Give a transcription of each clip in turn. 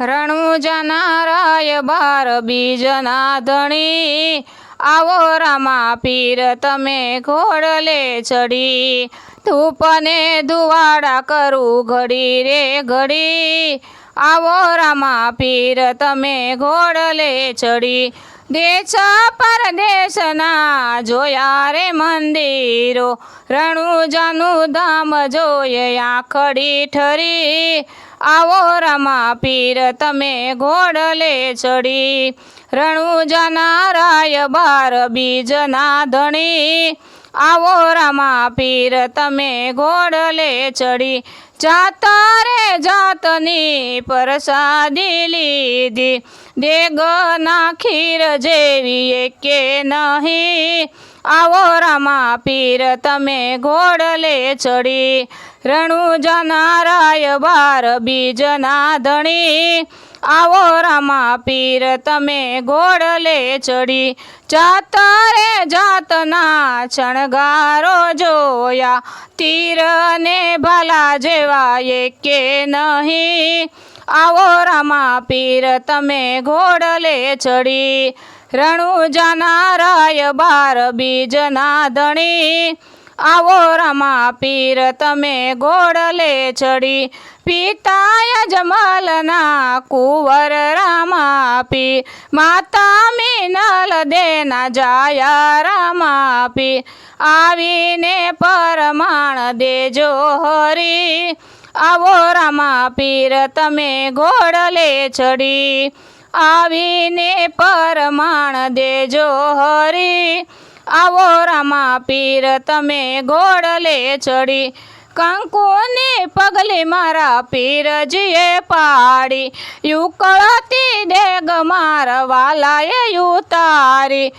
રણુજાના રાય બાર બીજના ધણી આવો રામા પીર તમે ઘોડલે ચડી ધૂપને ધુવાડા કરું ઘડી રે ઘડી. આવો રામા પીર તમે ઘોડલે ચડી દેશ પરદેશના જોયા રે મંદિરો, રણુજાનું ધામ જોઈએ આખડી ઠરી. આવો રામા પીર, તમે ઘોડલે ચડી રણુજાના રાય બાર, બીજના ધણી. આવો રામા પીર, તમે ઘોડલે ચડી જાતા રે જાતની પ્રસાદી લીધી. દેગના ખીર જેવી કે નહીં. આવો રામા પીર, તમે ઘોડલે ચડી. રણુજાના રાય બાર બીજના ધણી. આવો રામા પીર, તમે ઘોડલે ચડી. જાતા રે જાતના શણગારો જોયા. તીર ને ભાલા જેવા એકે નહીં. આવો રામા પીર, તમે ઘોડલે ચડી. રણુજાના રાય બાર બીજના ધણી આવો રમા પીર, તમે ઘોડલે ચડી. પિતાય જમલના કુંવર રામા પી. માતા મિનલ દેના જાયા રામા પી. આવીને પરમાણ દેજો હરી. આવો રામા પીર, તમે ઘોડલે ચડી. આવીને પરમાણ દેજો હરી. આવો રામા પીર તમે ઘોડલે ચડી કંકુને પગલે મારા પીરજીએ પાડી. યુકળતી ડેગ મારા વાલાએ ઉતારી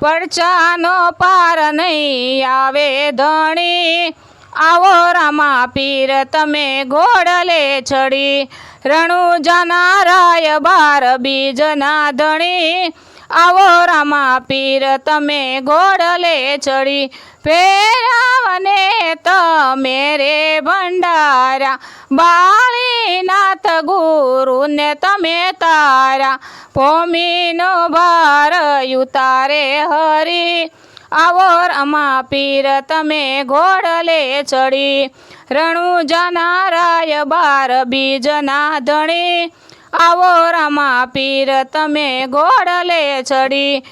પડચાનો પાર નહીં આવે ધણી. આવો રામા પીર, તમે ઘોડલે ચડી રણુ જનારાય બાર બીજના ધણી. આવો રામા પીર, તમે ઘોડલે ચડી ફેરાવને તમે રે ભંડારા. બાળીનાથ ગુરુને તમે તારા. ભૂમિનો ભાર યુતારે હરી. આવો રામા પીર તમે ઘોડલે ચડી. રણુ જનારાય બાર બીજના ધણી. આવો રામા પીર તમે ઘોડલે ચડી.